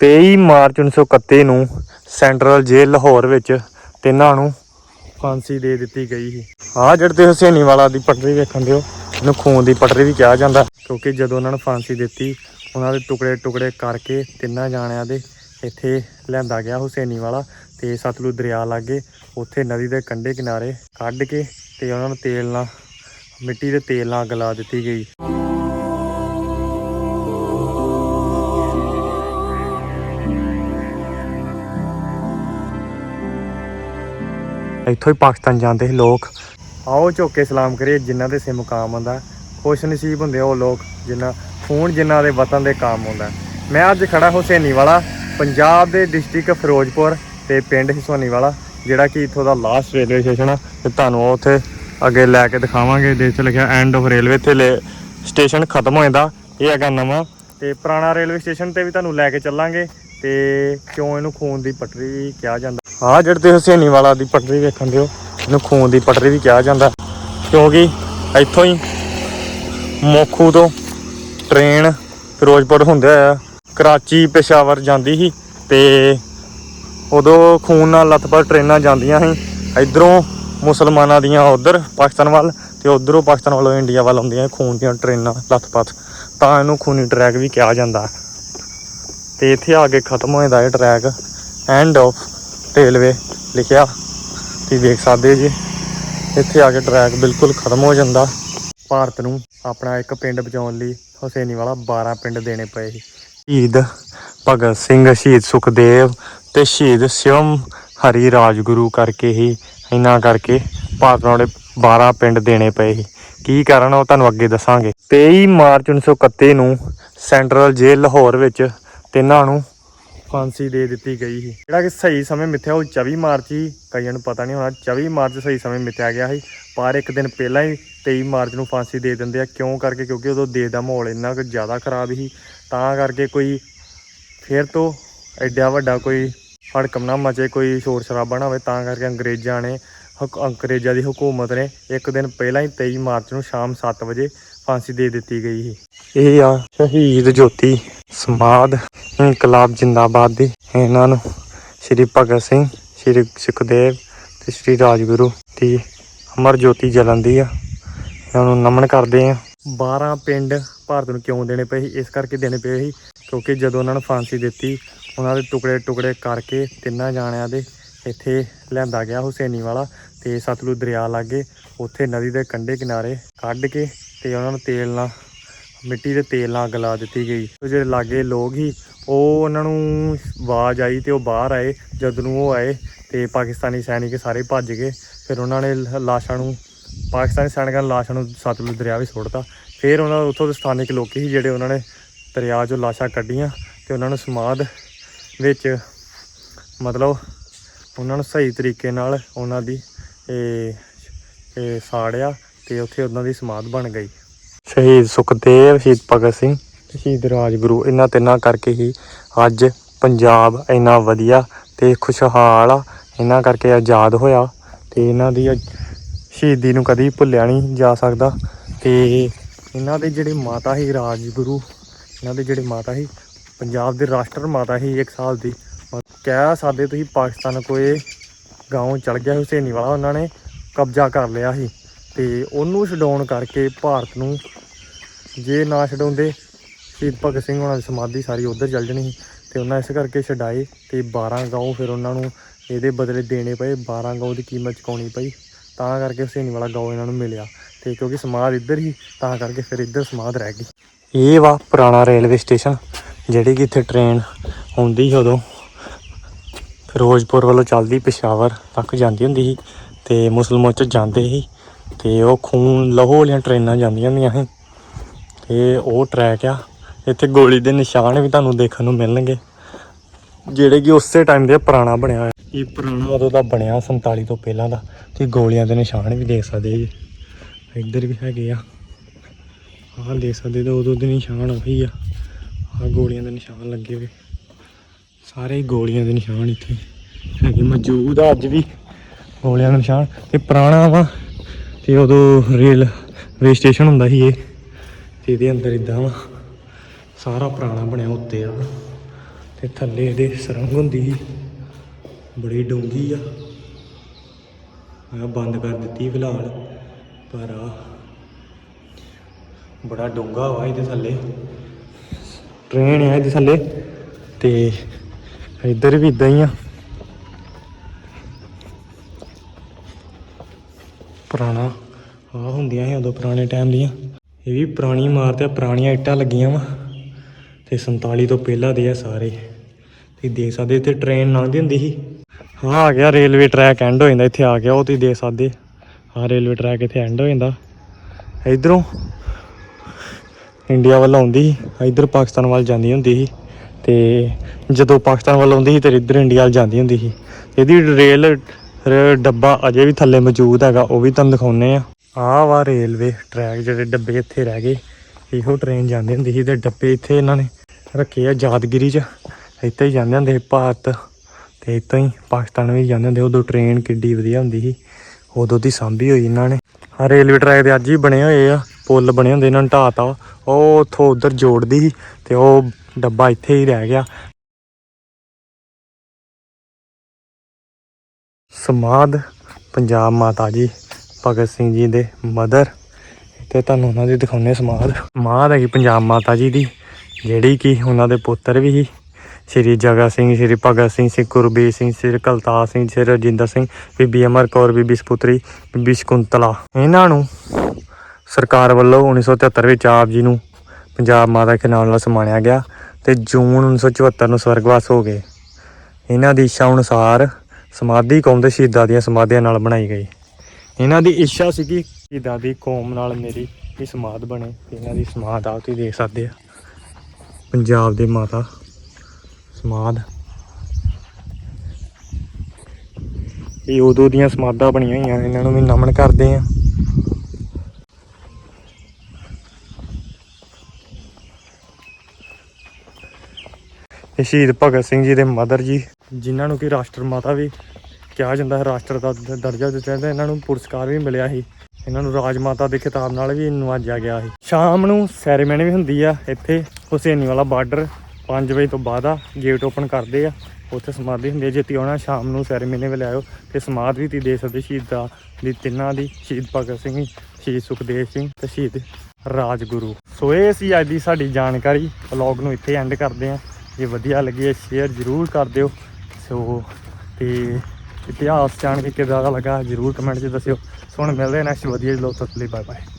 23 March 1931 ਨੂੰ central ਜੇਲ੍ਹ ਲਾਹੌਰ ਵਿੱਚ ਤਿੰਨਾਂ ਨੂੰ ਫਾਂਸੀ ਦੇ ਦਿੱਤੀ ਗਈ ਸੀ। ਆਹ ਜਿਹੜੇ ਤੇ ਹੁਸੈਨੀ ਵਾਲਾ ਦੀ ਪਟਰੀ ਵੇਖਣ ਦਿਓ, ਇਹਨੂੰ ਖੂਨ ਦੀ ਪਟਰੀ ਵੀ ਕਿਹਾ ਜਾਂਦਾ, ਕਿਉਂਕਿ ਜਦੋਂ ਉਹਨਾਂ ਨੂੰ ਫਾਂਸੀ ਦਿੱਤੀ, ਉਹਨਾਂ ਦੇ ਟੁਕੜੇ ਟੁਕੜੇ ਕਰਕੇ ਤਿੰਨਾਂ ਜਾਣਿਆਂ ਦੇ ਇੱਥੇ ਲਿਆਂਦਾ ਗਿਆ ਹੁਸੈਨੀ ਵਾਲਾ ਤੇ ਸਤਲੁਜ ਦਰਿਆ ਲਾਗੇ, ਉੱਥੇ ਨਦੀ ਦੇ ਕੰਢੇ ਕਿਨਾਰੇ ਕੱਢ ਕੇ ਤੇ ਉਹਨਾਂ ਨੂੰ ਤੇਲ ਨਾਲ, ਮਿੱਟੀ ਦੇ ਤੇਲ ਨਾਲ ਗਲਾ ਦਿੱਤੀ ਗਈ। ਇੱਥੋਂ ਹੀ ਪਾਕਿਸਤਾਨ ਜਾਂਦੇ ਸੀ ਲੋਕ। ਆਓ ਝੁੱਕ ਕੇ ਸਲਾਮ ਕਰੀਏ ਜਿਨ੍ਹਾਂ ਦੇ ਸੇ ਮੁਕਾਮ ਹੁੰਦਾ। ਖੁਸ਼ ਨਸੀਬ ਹੁੰਦੇ ਉਹ ਲੋਕ ਜਿਨ੍ਹਾਂ ਫੋਨ ਜਿਨ੍ਹਾਂ ਦੇ ਵਤਨ ਦੇ ਕਾਮ ਹੁੰਦਾ। ਮੈਂ ਅੱਜ ਖੜਾ ਹੁਸੈਨੀ ਵਾਲਾ ਪੰਜਾਬ ਦੇ ਡਿਸਟ੍ਰਿਕਟ ਫਿਰੋਜ਼ਪੁਰ ਤੇ ਪਿੰਡ ਹਿਸੋਨੀ ਵਾਲਾ ਜਿਹੜਾ ਕਿ ਇੱਥੋਂ ਦਾ ਲਾਸਟ ਰੇਲਵੇ ਸਟੇਸ਼ਨ ਆ। ਤੇ ਤੁਹਾਨੂੰ ਉਹ ਉੱਥੇ ਅੱਗੇ ਲੈ ਕੇ ਦਿਖਾਵਾਂਗੇ। ਦੇ ਚ ਲਿਖਿਆ ਐਂਡ ਆਫ ਰੇਲਵੇ ਤੇ ਸਟੇਸ਼ਨ ਖਤਮ ਹੋ ਜਾਂਦਾ। ਇਹ ਹੈਗਾ ਨਵਾਂ ਤੇ ਪੁਰਾਣਾ ਰੇਲਵੇ ਸਟੇਸ਼ਨ ਤੇ ਵੀ ਤੁਹਾਨੂੰ ਲੈ ਕੇ ਚੱਲਾਂਗੇ ਤੇ ਕਿਉਂ ਇਹਨੂੰ ਖੂਨ ਦੀ ਪਟਰੀ ਕਿਹਾ ਜਾਂਦਾ? ਆਹ ਜਿਹੜੇ ਤੇ ਹੁਸੈਨੀ ਵਾਲਾ ਦੀ ਪਟਰੀ ਵੇਖਣ ਦਿਓ, ਇਹਨੂੰ ਖੂਨ ਦੀ ਪਟਰੀ ਵੀ ਕਿਹਾ ਜਾਂਦਾ। ਕਿਉਂਕਿ ਇੱਥੋਂ ਹੀ ਮੋਖੂ ਤੋਂ ਟ੍ਰੇਨ ਫਿਰੋਜ਼ਪੁਰ ਹੁੰਦੇ ਆ, ਕਰਾਚੀ ਪੇਸ਼ਾਵਰ ਜਾਂਦੀ ਸੀ ਤੇ ਉਦੋਂ ਖੂਨ ਨਾਲ ਲੱਥਪੱਥ ਟ੍ਰੇਨਾਂ ਜਾਂਦੀਆਂ ਸੀ। ਇਧਰੋਂ ਮੁਸਲਮਾਨਾਂ ਦੀਆਂ ਉਧਰ ਪਾਕਿਸਤਾਨ ਵੱਲ ਤੇ ਉਧਰੋਂ ਪਾਕਿਸਤਾਨ ਵੱਲੋਂ ਇੰਡੀਆ ਵੱਲ ਆਉਂਦੀਆਂ ਖੂਨ ਦੀਆਂ ਟ੍ਰੇਨਾਂ ਲੱਥਪੱਥ ਤਾਂ ਇਹਨੂੰ ਖੂਨੀ ਟਰੈਕ ਵੀ ਕਿਹਾ ਜਾਂਦਾ। ਤੇ ਇੱਥੇ ਆ ਕੇ ਖਤਮ ਹੋ ਜਾਂਦਾ ਇਹ ਟਰੈਕ ਐਂਡ ਆਫ ਰੇਲਵੇ ਲਿਖਿਆ। ਤੁਸੀਂ ਦੇਖ ਸਕਦੇ ਜੀ। ਇੱਥੇ ਆ ਕੇ ਟਰੈਕ ਬਿਲਕੁਲ ਖਤਮ ਹੋ ਜਾਂਦਾ। ਭਾਰਤ ਨੂੰ ਆਪਣਾ ਇੱਕ ਪਿੰਡ ਬਚਾਉਣ ਲਈ ਹੁਸੈਨੀ ਵਾਲਾ 12 ਪਿੰਡ ਦੇਣੇ ਪਏ ਸੀ। ਸ਼ਹੀਦ ਭਗਤ ਸਿੰਘ, ਸ਼ਹੀਦ ਸੁਖਦੇਵ ਤੇ ਸ਼ਹੀਦ ਸ਼ਿਵਮ ਹਰੀ ਰਾਜਗੁਰੂ ਕਰਕੇ ਹੀ, ਇਹਨਾਂ ਕਰਕੇ ਭਾਰਤ ਨੂੰ ਆਪਣੇ 12 ਪਿੰਡ ਦੇਣੇ ਪਏ ਸੀ। ਕੀ ਕਾਰਨ ਉਹ ਤੁਹਾਨੂੰ ਅੱਗੇ ਦੱਸਾਂਗੇ। 23 ਮਾਰਚ 1931 ਨੂੰ ਸੈਂਟਰਲ ਜੇਲ੍ਹ ਲਾਹੌਰ ਵਿੱਚ ਤਿੰਨਾਂ ਨੂੰ ਫਾਂਸੀ ਦੇ ਦਿੱਤੀ ਗਈ ਸੀ। ਜਿਹੜਾ ਕਿ ਸਹੀ ਸਮੇਂ ਮਿੱਥਿਆ ਉਹ 24 ਮਾਰਚ ਹੀ, ਕਈਆਂ ਨੂੰ ਪਤਾ ਨਹੀਂ ਹੋਣਾ 24 ਮਾਰਚ ਸਹੀ ਸਮੇਂ ਮਿੱਥਿਆ ਗਿਆ ਸੀ, ਪਰ ਇੱਕ ਦਿਨ ਪਹਿਲਾਂ ਹੀ 23 ਮਾਰਚ ਨੂੰ ਫਾਂਸੀ ਦੇ ਦਿੰਦੇ ਆ। ਕਿਉਂ ਕਰਕੇ? ਕਿਉਂਕਿ ਉਦੋਂ ਦੇਸ਼ ਦਾ ਮਾਹੌਲ ਇੰਨਾ ਕੁ ਜ਼ਿਆਦਾ ਖਰਾਬ ਸੀ, ਤਾਂ ਕਰਕੇ ਕੋਈ ਫਿਰ ਤੋਂ ਐਡਾ ਵੱਡਾ ਕੋਈ ਹੜਕਮ ਨਾ ਮਚੇ, ਕੋਈ ਸ਼ੋਰ ਸ਼ਰਾਬਾ ਨਾ ਹੋਵੇ, ਤਾਂ ਕਰਕੇ ਅੰਗਰੇਜ਼ਾਂ ਨੇ ਅੰਗਰੇਜ਼ਾਂ ਦੀ ਹਕੂਮਤ ਨੇ ਇੱਕ ਦਿਨ ਪਹਿਲਾਂ ਹੀ 23 ਮਾਰਚ ਨੂੰ ਸ਼ਾਮ 7 ਵਜੇ ਫਾਂਸੀ ਦੇ ਦਿੱਤੀ ਗਈ ਸੀ। ਇਹ ਆ ਸ਼ਹੀਦ ਜੋਤੀ ਸਮਾਦ ਇਨਕਲਾਬ ਜਿੰਦਾਬਾਦ ਦੀ। ਇਹਨਾਂ ਨੂੰ ਸ਼੍ਰੀ ਭਗਤ ਸਿੰਘ, ਸ਼੍ਰੀ ਸੁਖਦੇਵ ਤੇ ਸ਼੍ਰੀ ਰਾਜਗੁਰੂ ਦੀ ਅਮਰ ਜੋਤੀ ਜਲੰਦੀ ਆ। ਇਹਨਾਂ ਨੂੰ ਨਮਨ ਕਰਦੇ ਆ। 12 ਪਿੰਡ ਭਾਰਤ ਨੂੰ ਕਿਉਂ ਦੇਣੇ ਪਏ ਸੀ? ਇਸ ਕਰਕੇ ਦੇਣੇ ਪਏ ਸੀ ਕਿਉਂਕਿ ਜਦੋਂ ਉਹਨਾਂ ਨੂੰ ਫਾਂਸੀ ਦਿੱਤੀ, ਉਹਨਾਂ ਦੇ ਟੁਕੜੇ ਟੁਕੜੇ ਕਰਕੇ ਤਿੰਨਾਂ ਜਾਣਿਆਂ ਦੇ ਇੱਥੇ ਲਿਆਂਦਾ ਗਿਆ ਹੁਸੈਨੀ ਵਾਲਾ ਤੇ ਸਤਲੁਜ ਦਰਿਆ ਲਾਗੇ ਉੱਥੇ ਨਦੀ ਦੇ ਕੰਢੇ ਕਿਨਾਰੇ ਕੱਢ ਕੇ ਤੇ ਉਹਨਾਂ ਨੂੰ ਤੇਲ ਨਾਲ, ਮਿੱਟੀ ਦੇ ਤੇਲ ਨਾਲ ਅੱਗ ਲਾ ਦਿੱਤੀ ਗਈ। ਤੇ ਜਿਹੜੇ ਲਾਗੇ ਲੋਕ ਸੀ, ਉਹ ਉਹਨਾਂ ਨੂੰ ਆਵਾਜ਼ ਆਈ ਤੇ ਉਹ ਬਾਹਰ ਆਏ, ਜਦ ਨੂੰ ਉਹ ਆਏ ਤੇ ਪਾਕਿਸਤਾਨੀ ਸੈਨਿਕ ਸਾਰੇ ਭੱਜ ਗਏ। ਫਿਰ ਉਹਨਾਂ ਨੇ ਲ- ਲਾਸ਼ਾਂ ਨੂੰ, ਪਾਕਿਸਤਾਨੀ ਸੈਨਿਕਾਂ ਨੇ ਲਾਸ਼ਾਂ ਨੂੰ ਸਤਲੁਜ ਦਰਿਆ ਵਿੱਚ ਸੁੱਟਤਾ। ਫਿਰ ਉਹਨਾਂ ਉੱਥੋਂ ਦੇ ਸਥਾਨਿਕ ਲੋਕੀ ਸੀ ਜਿਹੜੇ ਉਹਨਾਂ ਨੇ ਦਰਿਆ 'ਚੋਂ ਲਾਸ਼ਾਂ ਕੱਢੀਆਂ ਤੇ ਉਹਨਾਂ ਨੂੰ ਸਮਾਧ ਵਿੱਚ ਮਤਲਬ ਉਹਨਾਂ ਨੂੰ ਸਹੀ ਤਰੀਕੇ ਨਾਲ ਉਹਨਾਂ ਦੀ ਇਹ ਸਾੜਿਆ ਤੇ ਉੱਥੇ ਉਹਨਾਂ ਦੀ ਸਮਾਧ ਬਣ ਗਈ। ਸ਼ਹੀਦ ਸੁਖਦੇਵ, ਸ਼ਹੀਦ ਭਗਤ ਸਿੰਘ ਤੇ ਸ਼ਹੀਦ ਰਾਜਗੁਰੂ, ਇਹਨਾਂ ਤਿੰਨਾਂ ਕਰਕੇ ਹੀ ਅੱਜ ਪੰਜਾਬ ਇੰਨਾ ਵਧੀਆ ਤੇ ਖੁਸ਼ਹਾਲ ਆ। ਇਹਨਾਂ ਕਰਕੇ ਆਜ਼ਾਦ ਹੋਇਆ ਤੇ ਇਹਨਾਂ ਦੀ ਅੱਜ ਸ਼ਹੀਦੀ ਨੂੰ ਕਦੀ ਭੁੱਲਿਆ ਨਹੀਂ ਜਾ ਸਕਦਾ ਤੇ ਇਹਨਾਂ ਦੇ ਜਿਹੜੇ ਮਾਤਾ ਸੀ ਰਾਜਗੁਰੂ, ਇਹਨਾਂ ਦੇ ਜਿਹੜੇ ਮਾਤਾ ਸੀ, ਪੰਜਾਬ ਦੇ ਰਾਸ਼ਟਰ ਮਾਤਾ ਸੀ ਇੱਕ ਸਾਲ ਦੀ ਕਹਿ ਸਕਦੇ ਤੁਸੀਂ ਪਾਕਿਸਤਾਨ ਕੋਈ گاਉਂ ਚੜ ਗਿਆ ਹੁਸੈਨੀ ਵਾਲਾ, ਉਹਨਾਂ ਨੇ ਕਬਜ਼ਾ ਕਰ ਲਿਆ ਸੀ ਤੇ ਉਹਨੂੰ ਛਡਾਉਣ ਕਰਕੇ ਭਾਰਤ ਨੂੰ ਜੇ ਨਾ ਛਡਾਉਂਦੇ, ਸ਼ਹੀਦ ਭਗਤ ਸਿੰਘ ਉਹਨਾਂ ਦੀ ਸਮਾਧੀ ਸਾਰੀ ਉਧਰ ਚਲ ਜਣੀ ਸੀ ਤੇ ਉਹਨਾਂ ਇਸ ਕਰਕੇ ਛਡਾਏ ਤੇ 12 ਗਾਉਂ ਫਿਰ ਉਹਨਾਂ ਨੂੰ ਇਹਦੇ ਬਦਲੇ ਦੇਣੇ ਪਏ 12 ਗਾਉਂ ਦੀ ਕੀਮਤ ਚੁਕਾਉਣੀ ਪਈ, ਤਾਂ ਕਰਕੇ ਹੁਸੈਨੀ ਵਾਲਾ ਗਾਉਂ ਇਹਨਾਂ ਨੂੰ ਮਿਲਿਆ ਤੇ ਕਿਉਂਕਿ ਸਮਾਧ ਇੱਧਰ ਹੀ ਤਾਂ ਕਰਕੇ ਫਿਰ ਇੱਧਰ ਸਮਾਧ ਰਹਿ ਗਈ। ਇਹ ਵਾ ਪੁਰਾਣਾ ਰੇਲਵੇ ਸਟੇਸ਼ਨ, ਜਿਹੜੀ ਕਿ ਇੱਥੇ ਟ੍ਰੇਨ ਹੁੰਦੀ ਸੀ ਉਦੋਂ। ਫਿਰੋਜ਼ਪੁਰ ਵੱਲੋਂ ਚੱਲਦੀ ਪਿਸ਼ਾਵਰ ਤੱਕ ਜਾਂਦੀ ਹੁੰਦੀ ਸੀ ਤੇ ਮੁਸਲਮਾਨ ਚ ਜਾਂਦੇ ਸੀ ਤੇ ਉਹ ਖੂਨ ਲਹੂ ਵਾਲੀਆਂ ਟ੍ਰੇਨਾਂ ਜਾਂਦੀਆਂ ਹੁੰਦੀਆਂ ਸੀ ਤੇ ਉਹ ਟਰੈਕ ਆ, ਇੱਥੇ ਗੋਲੀ ਦੇ ਨਿਸ਼ਾਨ ਵੀ ਤੁਹਾਨੂੰ ਦੇਖਣ ਨੂੰ ਮਿਲਣਗੇ, ਜਿਹੜੇ ਕਿ ਉਸੇ ਟਾਈਮ ਦੇ ਪੁਰਾਣਾ ਬਣਿਆ ਹੋਇਆ, ਇਹ ਪੁਰਾਣਾ ਉਦੋਂ ਦਾ ਬਣਿਆ 47 ਤੋਂ ਪਹਿਲਾਂ ਦਾ ਤੇ ਗੋਲੀਆਂ ਦੇ ਨਿਸ਼ਾਨ ਵੀ ਦੇਖ ਸਕਦੇ ਜੀ, ਇੱਧਰ ਵੀ ਹੈਗੇ ਆ, ਆਹ ਦੇਖ ਸਕਦੇ ਤੇ ਉਦੋਂ ਦੇ ਨਿਸ਼ਾਨ ਉਹੀ ਆ, ਆਹ ਗੋਲੀਆਂ ਦੇ ਨਿਸ਼ਾਨ ਲੱਗੇ ਹੋਏ। ਸਾਰੇ ਗੋਲੀਆਂ ਦੇ ਨਿਸ਼ਾਨ ਇੱਥੇ ਹੈਗੇ। ਮੌਜੂਦ ਆ ਅੱਜ ਵੀ ਗੋਲੀਆਂ ਦੇ ਨਿਸ਼ਾਨ ਤੇ ਪੁਰਾਣਾ ਵਾ ਤੇ ਉਦੋਂ ਰੇਲ, ਵੇ ਸਟੇਸ਼ਨ ਹੁੰਦਾ ਸੀ ਇਹ ਤੇ ਇਹਦੇ ਅੰਦਰ ਇਦਾਂ ਵਾ, ਸਾਰਾ ਪੁਰਾਣਾ ਬਣਿਆ ਉੱਤੇ ਆ। ਤੇ ਥੱਲੇ ਇਹਦੇ ਸੁਰੰਗ ਹੁੰਦੀ ਸੀ, ਬੜੀ ਡੂੰਘੀ ਆ। ਆ ਬੰਦ ਕਰ ਦਿੱਤੀ ਫਿਲਹਾਲ, ਪਰ ਆ ਬੜਾ ਡੂੰਘਾ ਵਾ ਇਹਦੇ ਥੱਲੇ। ਟ੍ਰੇਨ ਆ ਇਹਦੇ ਥੱਲੇ ਤੇ ਇੱਧਰ ਵੀ ਇਦਾਂ ਹੀ ਆ। ਪੁਰਾਣਾ ਆ ਹੁੰਦੀਆਂ ਸੀ ਉਦੋਂ ਪੁਰਾਣੇ ਟਾਈਮ ਦੀਆਂ। ਇਹ ਵੀ ਪੁਰਾਣੀ ਇਮਾਰਤ ਆ ਪੁਰਾਣੀਆਂ ਇੱਟਾਂ ਲੱਗੀਆਂ ਵਾ। ਤੇ 47 ਤੋਂ ਪਹਿਲਾਂ ਦੇ ਆ ਸਾਰੇ। ਤੁਸੀਂ ਦੇਖ ਸਕਦੇ ਇੱਥੇ ਟ੍ਰੇਨ ਲੰਘਦੀ ਹੁੰਦੀ ਸੀ। ਹਾਂ ਆ ਗਿਆ ਰੇਲਵੇ ਟਰੈਕ ਐਂਡ ਹੋ ਜਾਂਦਾ, ਇੱਥੇ ਆ ਗਿਆ ਉਹ ਤੁਸੀਂ ਦੇਖ ਸਕਦੇ। ਹਾਂ ਰੇਲਵੇ ਟਰੈਕ ਇੱਥੇ ਐਂਡ ਹੋ ਜਾਂਦਾ। ਇਧਰੋਂ ਇੰਡੀਆ ਵੱਲ ਆਉਂਦੀ ਸੀ, ਇਧਰ ਪਾਕਿਸਤਾਨ ਵੱਲ ਜਾਂਦੀ ਹੁੰਦੀ ਸੀ। ਤੇ ਜਦੋਂ ਪਾਕਿਸਤਾਨ ਵੱਲ ਆਉਂਦੀ ਸੀ ਤੇ ਇੱਧਰ ਇੰਡੀਆ ਵੱਲ ਜਾਂਦੀ ਹੁੰਦੀ ਸੀ। ਇਹਦੀ ਰੇਲ ਰ- ਡੱਬਾ ਅਜੇ ਵੀ ਥੱਲੇ ਮੌਜੂਦ ਹੈਗਾ, ਉਹ ਵੀ ਤੁਹਾਨੂੰ ਦਿਖਾਉਨੇ ਆ ਆਹ ਵਾ ਰੇਲਵੇ ਟਰੈਕ ਜਿਹੜੇ ਡੱਬੇ ਇੱਥੇ ਰਹਿ ਗਏ। ਇਹੋ ਟ੍ਰੇਨ ਜਾਂਦੀ ਹੁੰਦੀ ਸੀ ਤੇ ਡੱਬੇ ਇੱਥੇ ਇਹਨਾਂ ਨੇ ਰੱਖੇ ਆ ਯਾਦਗਿਰੀ 'ਚ। ਇੱਥੇ ਹੀ ਜਾਂਦੇ ਹੁੰਦੇ ਸੀ ਭਾਰਤ ਤੇ ਇੱਥੋਂ ਹੀ ਪਾਕਿਸਤਾਨ ਵੀ ਜਾਂਦੇ ਹੁੰਦੇ ਉਦੋਂ ਟ੍ਰੇਨ ਕਿੱਡੀ ਵਧੀਆ ਹੁੰਦੀ ਸੀ। ਉਦੋਂ ਦੀ ਸਾਂਭੀ ਹੋਈ ਇਹਨਾਂ ਨੇ। ਆ ਰੇਲਵੇ ਟਰੈਕ ਦੇ ਅੱਜ ਹੀ ਬਣੇ ਹੋਏ ਆ। ਪੁੱਲ ਬਣੇ ਹੁੰਦੇ ਇਹਨਾਂ ਨੂੰ ਢਾਤਾ ਉਹ ਉੱਥੋਂ ਉਧਰ ਜੋੜਦੀ ਸੀ ਤੇ ਉਹ ਡੱਬਾ ਇੱਥੇ ਹੀ ਰਹਿ ਗਿਆ। ਸਮਾਧ ਪੰਜਾਬ ਮਾਤਾ ਜੀ, ਭਗਤ ਸਿੰਘ ਜੀ ਦੇ ਮਦਰ। ਤੇ ਤੁਹਾਨੂੰ ਉਹਨਾਂ ਦੀ ਦਿਖਾਉਣੇ ਸਮਾਧ। ਸਮਾਧ ਹੈਗੀ ਪੰਜਾਬ ਮਾਤਾ ਜੀ ਦੀ, ਜਿਹੜੀ ਕਿ ਉਹਨਾਂ ਦੇ ਪੁੱਤਰ ਵੀ ਸੀ। ਸ਼੍ਰੀ ਜਗਾ ਸਿੰਘ, ਸ਼੍ਰੀ ਭਗਤ ਸਿੰਘ, ਸ਼੍ਰੀ ਗੁਰਬੀਰ ਸਿੰਘ, ਸ਼੍ਰੀ ਕਲਤਾਰ ਸਿੰਘ, ਸ਼੍ਰੀ ਰਜਿੰਦਰ ਸਿੰਘ, ਬੀਬੀ ਅਮਰ ਕੌਰ, ਬੀਬੀ ਸਪੁੱਤਰੀ, ਬੀਬੀ ਸ਼ਕੁੰਤਲਾ। ਇਹਨਾਂ ਨੂੰ ਸਰਕਾਰ ਵੱਲੋਂ 1973 ਵਿੱਚ ਆਪ ਜੀ ਨੂੰ ਪੰਜਾਬ ਮਾਤਾ ਦੇ ਨਾਮ ਨਾਲ ਸਨਮਾਨਿਆ ਗਿਆ ਤੇ ਜੂਨ 1974 ਨੂੰ ਸਵਰਗਵਾਸ ਹੋ ਗਏ। ਇਹਨਾਂ ਦੀ ਇੱਛਾ ਅਨੁਸਾਰ ਸਮਾਧੀ ਕੌਮ ਦੇ ਸ਼ਹੀਦਾਂ ਦੀਆਂ ਸਮਾਧੀਆਂ ਨਾਲ ਬਣਾਈ ਗਈ। ਇਹਨਾਂ ਦੀ ਇੱਛਾ ਸੀ ਕਿ ਸ਼ਹੀਦਾਂ ਦੀ ਕੌਮ ਨਾਲ ਮੇਰੀ ਇਹ ਸਮਾਧ ਬਣੇ ਇਹਨਾਂ ਦੀ ਸਮਾਧ ਆ ਤੁਸੀਂ ਦੇਖ ਸਕਦੇ ਆ। ਪੰਜਾਬ ਦੇ ਮਾਤਾ ਸਮਾਧ। ਇਹ ਉਦੋਂ ਦੀਆਂ ਸਮਾਧਾਂ ਬਣੀਆਂ ਹੋਈਆਂ, ਇਹਨਾਂ ਨੂੰ ਵੀ ਨਮਨ ਕਰਦੇ ਆ। ਇਹ ਸ਼ਹੀਦ ਭਗਤ ਸਿੰਘ ਜੀ ਦੇ ਮਦਰ ਜੀ, ਜਿਨ੍ਹਾਂ ਨੂੰ ਕਿ ਰਾਸ਼ਟਰ ਮਾਤਾ ਵੀ ਕਿਹਾ ਜਾਂਦਾ ਹੈ, ਰਾਸ਼ਟਰ ਦਾ ਦਰਜਾ ਦਿੱਤਾ ਜਾਂਦਾ ਇਹਨਾਂ ਨੂੰ ਪੁਰਸਕਾਰ ਵੀ ਮਿਲਿਆ ਸੀ। ਇਹਨਾਂ ਨੂੰ ਰਾਜ ਮਾਤਾ ਦੇ ਖਿਤਾਬ ਨਾਲ ਵੀ ਨਵਾਜਿਆ ਗਿਆ ਸੀ। ਸ਼ਾਮ ਨੂੰ ਸੈਰੇਮਨੀ ਵੀ ਹੁੰਦੀ ਆ ਇੱਥੇ ਹੁਸੈਨੀ ਵਾਲਾ ਬਾਰਡਰ 5 ਵਜੇ ਤੋਂ ਬਾਅਦ ਆ ਗੇਟ ਓਪਨ ਕਰਦੇ ਆ। ਉੱਥੇ ਸਮਾਧੀ ਹੁੰਦੀ ਹੈ ਜੇ ਤੁਸੀਂ ਆਉਣਾ, ਸ਼ਾਮ ਨੂੰ ਸੈਰੇਮਨੀ ਵੇਲੇ ਆਇਓ। ਤੇ ਸਮਾਧ ਵੀ ਤੁਸੀਂ ਦੇ ਸਕਦੇ ਸ਼ਹੀਦਾਂ ਦੀ ਤਿੰਨਾਂ ਦੀ, ਸ਼ਹੀਦ ਭਗਤ ਸਿੰਘ, ਸ਼ਹੀਦ ਸੁਖਦੇਵ ਸਿੰਘ ਤੇ ਸ਼ਹੀਦ ਰਾਜਗੁਰੂ। ਸੋ ਇਹ ਸੀ ਅੱਜ ਦੀ ਸਾਡੀ ਜਾਣਕਾਰੀ। ਵਲੌਗ ਨੂੰ ਇੱਥੇ ਐਂਡ ਕਰਦੇ ਆ। ਜੇ ਵਧੀਆ ਲੱਗੇ ਸ਼ੇਅਰ ਜ਼ਰੂਰ ਕਰ ਦਿਓ। ਸੋ ਤੇ ਇਤਿਹਾਸ ਜਾਣ ਕੇ ਕਿਦਾਂ ਦਾ ਲੱਗਾ, ਜ਼ਰੂਰ ਕਮੈਂਟ 'ਚ ਦੱਸਿਓ। ਸੋ ਹੁਣ ਮਿਲਦੇ ਨੈਕਸਟ ਵਧੀਆ ਲੋਕ ਤਸਲੀ ਬਾਏ ਬਾਏ